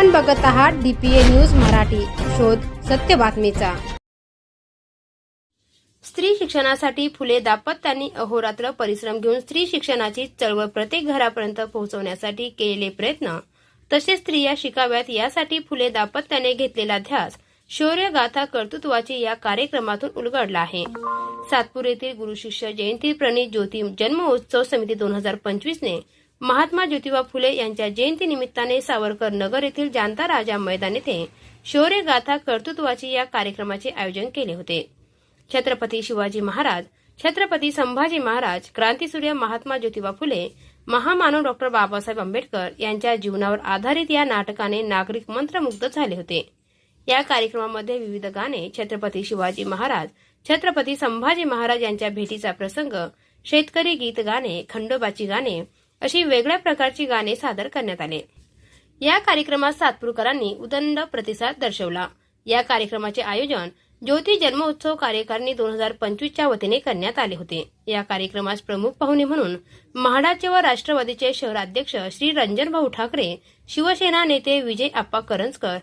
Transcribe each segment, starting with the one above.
आपण बघत आहात डीपीए न्यूज मराठी. शोध सत्य बातमीचा. स्त्री शिक्षणासाठी फुले दाम्पत्यांनी अहोरात्र परिश्रम घेऊन स्त्री शिक्षणाची चळवळ प्रत्येक घरापर्यंत पोहोचवण्यासाठी केलेले प्रयत्न. तसेच स्त्रिया शिकाव्यात यासाठी फुले दाम्पत्याने घेतलेला ध्यास शौर्य गाथा कर्तृत्वाची या कार्यक्रमातून उलगडला आहे. सातपूर येथील गुरुशिष्य जयंती प्रणित ज्योती जन्मोत्सव समिती दोन हजार पंचवीसने ने महात्मा ज्योतिबा फुले यांच्या जयंती निमित्ताने सावरकर नगर येथील जानता राजा मैदान येथे शौर्य गाथा कर्तृत्वाची या कार्यक्रमाचे आयोजन केले होते. छत्रपती शिवाजी महाराज छत्रपती संभाजी महाराज क्रांतीसूर्य महात्मा ज्योतिबा फुले महामानव डॉक्टर बाबासाहेब आंबेडकर यांच्या जीवनावर आधारित या नाटकाने नागरिक मंत्रमुग्ध झाले होते. या कार्यक्रमामध्ये विविध गाणे छत्रपती शिवाजी महाराज छत्रपती संभाजी महाराज यांच्या भेटीचा प्रसंग शेतकरी गीत गाणे खंडोबाची गाणे अशी वेगळ्या प्रकारची गाणे सादर करण्यात आले. या कार्यक्रमात सातपूरकरांनी उदंड प्रतिसाद दर्शवला. या कार्यक्रमाचे आयोजन ज्योती जन्मोत्सव कार्यकारिणी दोन हजार पंचवीसच्या वतीने करण्यात आले होते. या कार्यक्रमास प्रमुख पाहुणे म्हणून म्हाडाचे व राष्ट्रवादीचे शहराध्यक्ष श्री रंजन भाऊ ठाकरे शिवसेना नेते विजय आप्पा करंजकर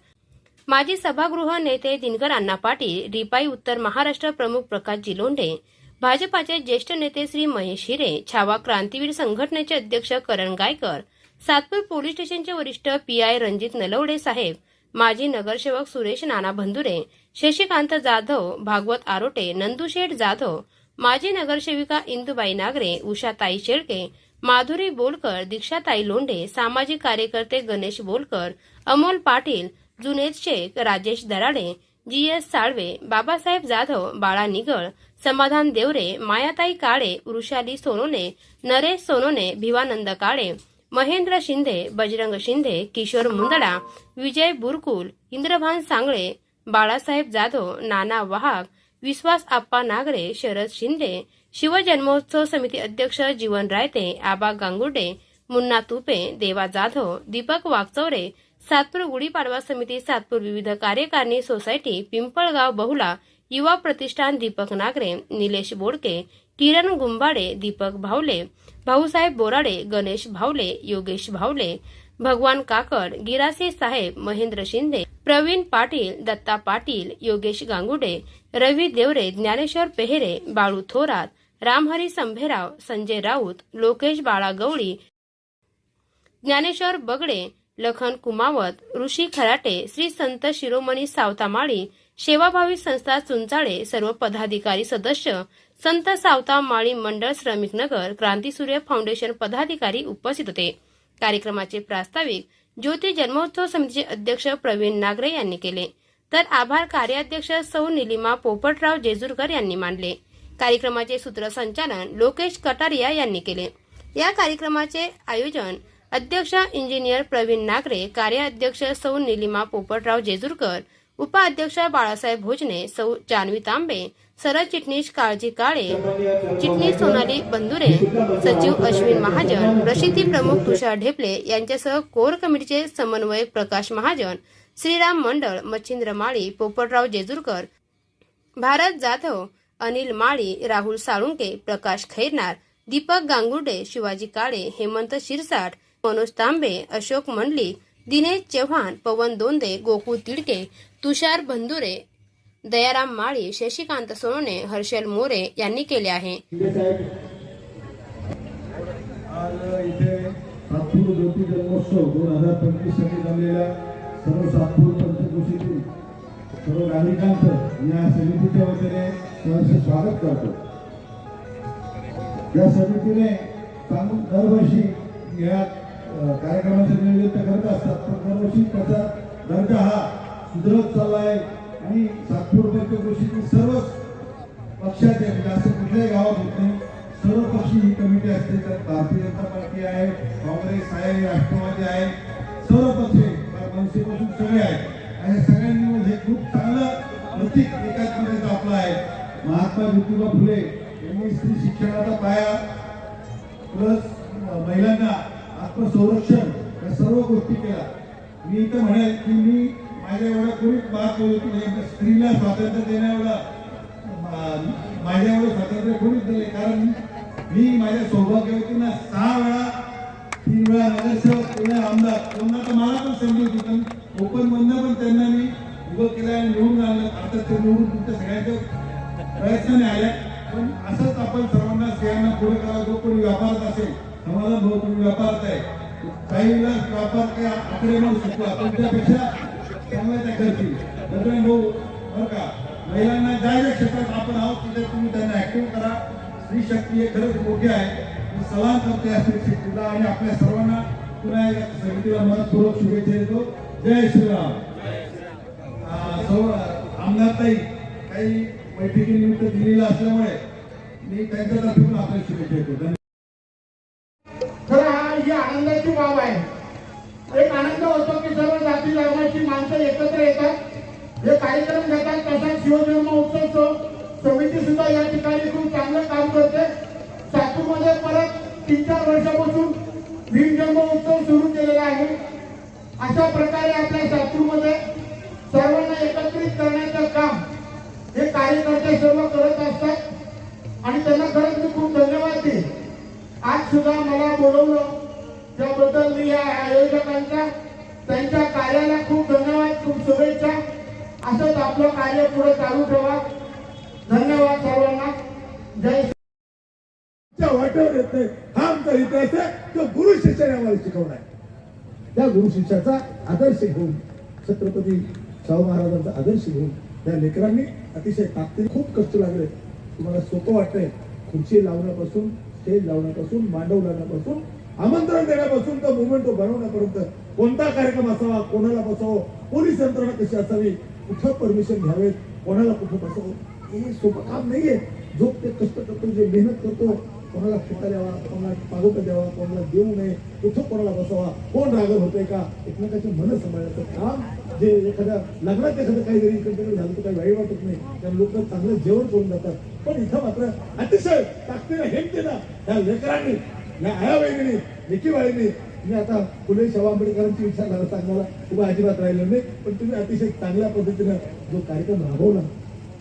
माजी सभागृह नेते दिनकर अण्णा पाटील रिपाई उत्तर महाराष्ट्र प्रमुख प्रकाश जिलोंडे भाजपाचे ज्येष्ठ नेते श्री महेश हिरे छावा क्रांतीवीर संघटनेचे अध्यक्ष करण गायकर सातपूर पोलीस स्टेशनचे वरिष्ठ पी आय रणजित नलवडे साहेब माजी नगरसेवक सुरेश नाना भंदुरे शशिकांत जाधव भागवत आरोटे नंदुशेठ जाधव माजी नगरसेविका इंदुबाई नागरे उषाताई शेळके माधुरी बोलकर दीक्षाताई लोंढे सामाजिक कार्यकर्ते गणेश बोलकर अमोल पाटील जुनेद शेख राजेश दराडे जी एस साळवे बाबासाहेब जाधव बाळा निगळ समाधान देवरे मायाताई काळे वृषाली सोनोने नरेश सोनोने भिवानंद काळे महेंद्र शिंदे बजरंग शिंदे किशोर मुंदडा विजय बुरकुल इंद्रभान सांगळे बाळासाहेब जाधव नाना वाहाग विश्वास आप्पा नागरे शरद शिंदे शिवजन्मोत्सव समिती अध्यक्ष जीवन रायते आबा गांगुर्डे मुन्ना तुपे देवा जाधव दीपक वागचौरे सातपूर गुढीपाडवा समिती सातपूर विविध कार्यकारिणी सोसायटी पिंपळगाव बहुला युवा प्रतिष्ठान दीपक नागरे निलेश बोडके किरण गुंबाडे दीपक भावले भाऊसाहेब बोराडे गणेश भावले योगेश भावले भगवान काकड गिरासे साहेब महेंद्र शिंदे प्रवीण पाटील दत्ता पाटील योगेश गांगुडे रवी देवरे ज्ञानेश्वर पेहेरे बाळू थोरात रामहरी संभेराव संजय राऊत लोकेश बाळा गवळी ज्ञानेश्वर बगडे लखन कुमावत ऋषी खराटे श्री संत शिरोमणी सावतामाळी सेवाभावी संस्था चुंचाळे सर्व पदाधिकारी सदस्य संत सावता माळी मंडळ श्रमिक नगर क्रांतीसूर्य फाउंडेशन पदाधिकारी उपस्थित होते. कार्यक्रमाचे प्रास्ताविक ज्योती जन्मोत्सव समितीचे अध्यक्ष प्रवीण नागरे यांनी केले. तर आभार कार्याध्यक्ष सौ निलिमा पोपटराव जेजूरकर यांनी मांडले कार्यक्रमाचे सूत्रसंचालन लोकेश कटारिया यांनी केले. या कार्यक्रमाचे आयोजन अध्यक्ष इंजिनियर प्रवीण नागरे कार्याध्यक्ष सौ निलिमा पोपटराव जेजूरकर उपाध्यक्ष बाळासाहेब भोजने सौ जानवी तांबे सरचिटणीस काळजी काळे चिटणीस सोनाली बंधुरे सचिव अश्विन महाजन प्रसिद्धी प्रमुख तुषार ढेपले यांच्यासह कोर कमिटीचे समन्वयक प्रकाश महाजन श्रीराम मंडळ मच्छिंद्र माळी पोपटराव जेजूरकर भारत जाधव अनिल माळी राहुल साळुंके प्रकाश खैरनार दीपक गांगुर्डे शिवाजी काळे हेमंत शिरसाट मनोज तांबे अशोक मंडली दिनेश चव्हाण पवन दोंदे गोकुळ तिडके तुषार बंधुरे दयाराम माळी शशिकांत सोनोने हर्षल मोरे यांनी केले आहे. सर्व नागरिकांचं या समितीच्या वतीने सहर्ष स्वागत करतो. या समितीने दरवर्षी या कार्यक्रमाचे नियोजन करत असतात पण दरवर्षी त्याचा दर्जा हा सुधरत चालला आहे आणि सातपूर गोष्टी सर्वच पक्षाचे म्हणजे असं कुठल्याही गावात होत नाही. सर्व पक्षी ही कमिटी असते. तर भारतीय जनता पार्टी आहे काँग्रेस आहे राष्ट्रवादी आहे. सर्व पक्ष मनसेपासून सगळे आहेत. आणि सगळ्यांनी हे खूप चांगलं प्रतीक एकात्मतेचं आपलं आहे. महात्मा ज्योतिबा फुले यांनी स्त्री शिक्षणाचा पाया प्लस महिलांना आत्मसंरक्षण या सर्व गोष्टी केल्या. मी इथं म्हणेल की मी माझ्या एवढ्या कोणीच बात स्त्रीला स्वातंत्र्य देण्या एवढा माझ्या एवढं स्वातंत्र्य कोणीच दिले कारण मी माझ्या सौभाग्यवतींना सहा वेळा तीन वेळा नगरसेवक तीन वेळा आमदार त्यांना तर मला पण संधी होती. पण ओपन बंद पण त्यांना मी उभं केलं आणि निवडून आणलं. आता ते निवडून तुमच्या सगळ्यांच्या प्रयत्नाने आल्या. पण असंच आपण सर्वांना स्त्रियांना पुढे करा. जो कोणी व्यापारात असेल समाधान भाऊ कोणी व्यापारात आहे काही वेळा व्यापार काही आकडे म्हणू शकतो. आपण त्यापेक्षा चांगला करतील भाऊ हो, बरं का. महिलांना ज्या ज्या क्षेत्रात आपण आहोत तिथे तुम्ही त्यांना ऍक्टिव्ह करा. स्त्री शक्ती हे खरंच मोठी आहे. मी सलाम करते या स्त्री शक्तीला आणि आपल्या सर्वांना पुन्हा एकदा समितीला मनपूर्वक शुभेच्छा देतो. जय श्रीराम. आ, आमदार ताई काही बैठकीनिमित्त दिलेलं असल्यामुळे मी त्यांच्यातर्फे पण आपल्या शुभेच्छा देतो. धन्यवाद. हा ही आनंदाची बाब आहे. एक आनंद होतो की सर्व जाती धर्माची माणसं एकत्र येतात. हे कार्यक्रम घेतात तसा शिवजन्म उत्सव समिती सुद्धा या ठिकाणी खूप चांगलं काम करते. सातूरमध्ये परत तीन चार वर्षापासून भीम जन्म उत्सव सुरू केलेला आहे. अशा प्रकारे आपल्या सातूरमध्ये सर्वांना एकत्रित करण्याचं काम हे कार्यकर्ते सर्व करत असतात. आणि त्यांना खरंच मी खूप धन्यवाद देईन. आज सुद्धा मला बोलवलं. त्याबद्दल मी या आयोजकांचा त्यांच्या कार्याला खूप धन्यवाद खूप शुभेच्छा. असंच आपलं कार्य पुढे चालू ठेवा. धन्यवाद सर्वांना. जय वाटेवर येत नाही हा आमचा इतिहास आहे तो गुरु शिष्याने आम्हाला शिकवणार आहे त्या गुरु शिष्याचा आदर्श घेऊन छत्रपती शाहू महाराजांचा आदर्श घेऊन त्या लेकरांनी अतिशय ताकदीने खूप कष्ट लागले. तुम्हाला सोपं वाटतंय. खुर्ची लावण्यापासून स्टेज लावण्यापासून मांडव लावण्यापासून आमंत्रण देण्यापासून तर मुवमेंट बनवण्यापर्यंत कोणता कार्यक्रम असावा कोणाला बसावं पोलीस यंत्रणा कशी असावी कुठं परमिशन घ्यावेत कोणाला कुठं बसावं हे सोपं काम नाहीये. जो ते कष्ट करतो जे मेहनत करतो कोणाला खोटा द्यावा कोणाला पागोटा द्यावा कोणाला देऊ नये कुठं कोणाला बसावा कोण रागत होतंय का एकमेकाचे मन सांभाळायचं काम. जे एखाद्या लग्नात एखादं काहीतरी इकडे झालं तर काही वाईट वाटत नाही. त्या लोक चांगलं जेवण करून जातात. पण इथं मात्र अतिशय ताकदीनं हेमतेनं ह्या लेकरांनी या आया बहिणीने लेकी मी आता फुले शाहू आंबेडकरांची विचार झाला सांगण्याला उभं अजिबात राहिलं नाही. पण तुम्ही अतिशय चांगल्या पद्धतीनं जो कार्यक्रम राबवला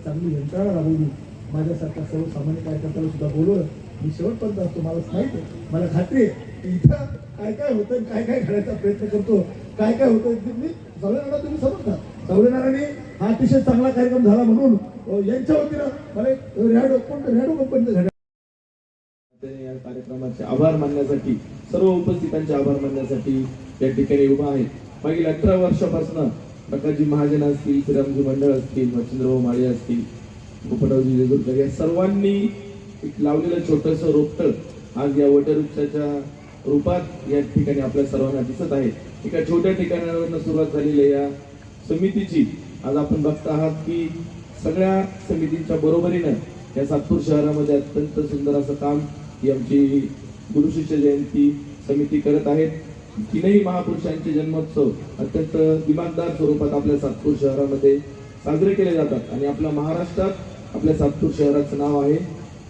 चांगली यंत्रणा राबवली माझ्यासारख्या सर्वसामान्य कार्यकर्त्याला सुद्धा बोलवलं. मी शेवटपर्यंत असतो मला माहीत मला खात्री आहे इथं काय काय होतं काय काय घडायचा प्रयत्न करतो काय काय होतं तुम्ही मी सावलेनारा तुम्ही समजता. सावलेनाराने हा अतिशय चांगला कार्यक्रम झाला म्हणून यांच्या वतीनं मला एक रॅडो कोण रॅडो कंपनीचं या कार्यक्रमाचे आभार मानण्यासाठी सर्व उपस्थितांचे आभार मानण्यासाठी या ठिकाणी उभा आहे. मागील अठरा वर्षापासून प्रकाशजी महाजन असतील श्रीरामजी मंडळ असतील मच्छिंद्रभाऊ माळे असतील गोपरावजी जेजुरकर या सर्वांनी एक लावलेलं छोटस रोपट आज या वटवृक्षाच्या रूपात या ठिकाणी आपल्या सर्वांना दिसत आहे. एका छोट्या ठिकाणावरनं सुरुवात झालेल्या या समितीची. आज आपण बघत आहात की सगळ्या समितींच्या बरोबरीनं या सातपूर शहरामध्ये अत्यंत सुंदर असं काम ही आमची गुरुशिष्य जयंती समिती करत आहेत. तीनही महापुरुषांचे जन्मोत्सव अत्यंत दिमागदार स्वरूपात आपल्या सातपूर शहरामध्ये साजरे केले जातात आणि आपल्या महाराष्ट्रात आपल्या सातपूर शहराचं नाव आहे.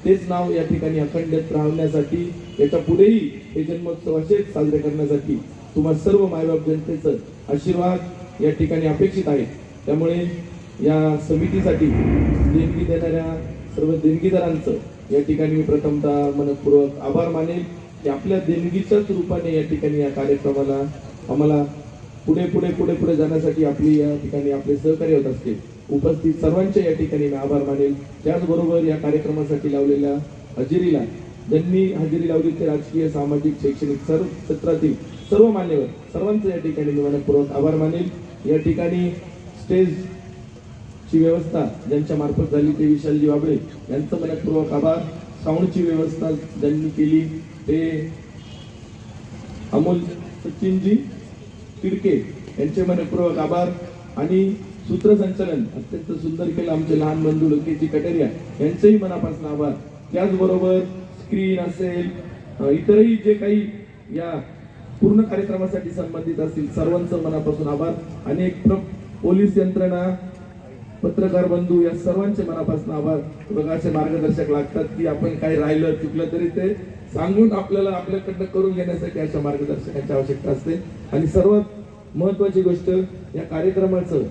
तेच नाव या ठिकाणी अखंडित राहण्यासाठी याच्या पुढेही हे जन्मोत्सव असेच साजरे करण्यासाठी तुम्हाला सर्व मायबाप जनतेचं आशीर्वाद या ठिकाणी अपेक्षित आहे. त्यामुळे या समितीसाठी देणगी देणाऱ्या सर्व देणगीदारांचं या ठिकाणी मी प्रथमतः मनपूर्वक आभार मानेल की आपल्या देणगीच्याच रूपाने या ठिकाणी या कार्यक्रमाला आम्हाला पुढे पुढे पुढे पुढे जाण्यासाठी आपली या ठिकाणी आपले सहकार्य होत असते उपस्थित सर्वांचे या ठिकाणी मी आभार मानेल. त्याचबरोबर या कार्यक्रमासाठी लावलेल्या हजेरीला ज्यांनी हजेरी लावली ते राजकीय सामाजिक शैक्षणिक सर्व क्षेत्रातील सर्व मान्यवर सर्वांचं या ठिकाणी मी मनपूर्वक आभार मानेल. या ठिकाणी स्टेज ची व्यवस्था ज्यांच्या मार्फत झाली ते विशालजी बाबळे यांचं मनपूर्वक आभार. साऊंडची व्यवस्था ज्यांनी केली ते अमोल सचिनजी तिडके यांचे मनपूर्वक आभार. आणि सूत्रसंचालन अत्यंत सुंदर केलं आमचे लहान बंधू लोकेची कटेरिया यांचेही मनापासून आभार. त्याचबरोबर स्क्रीन असेल इतरही जे काही या पूर्ण कार्यक्रमासाठी संबंधित असतील सर्वांचं मनापासून आभार. आणि एक पोलीस यंत्रणा पत्रकार बंधू या सर्वांचे मनापासून आभार. बघा असे मार्गदर्शक लागतात की आपण काही राहिलं चुकलं तरी ते सांगून आपल्याला आपल्याकडनं करून घेण्यासाठी अशा मार्गदर्शकाची आवश्यकता असते. आणि सर्वात महत्वाची गोष्ट या कार्यक्रमाचं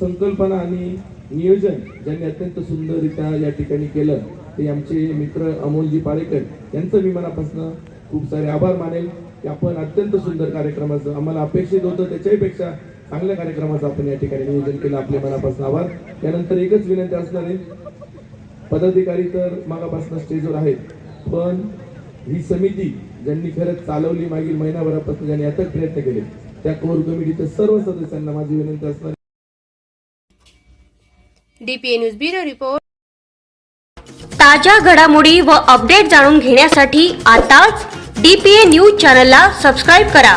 संकल्पना आणि नियोजन ज्यांनी अत्यंत सुंदररित्या या ठिकाणी केलं ते आमचे मित्र अमोलजी पारेकर यांचं मी मनापासून खूप सारे आभार मानेल. की आपण अत्यंत सुंदर कार्यक्रमाचं आम्हाला अपेक्षित होतं त्याच्याहीपेक्षा चांगल्या कार्यक्रमाचं आपण या ठिकाणी नियोजन केलं. आपल्या मनापासून आभार. त्यानंतर एकच विनंती असणार आहे. पदाधिकारी तर मागापासून स्टेजवर आहेत. पण ही समिती ज्यांनी खरंच चालवली मागील महिनाभरापासून ज्यांनी अथक प्रयत्न केले त्या कोर कमिटीच्या सर्व सदस्यांना माझी विनंती असणार डीपीए न्यूज ब्युरो रिपोर्ट ताज्या घडामोडी व अपडेट जाणून घेण्यासाठी आताच डीपीए न्यूज चॅनलला सबस्क्राईब करा.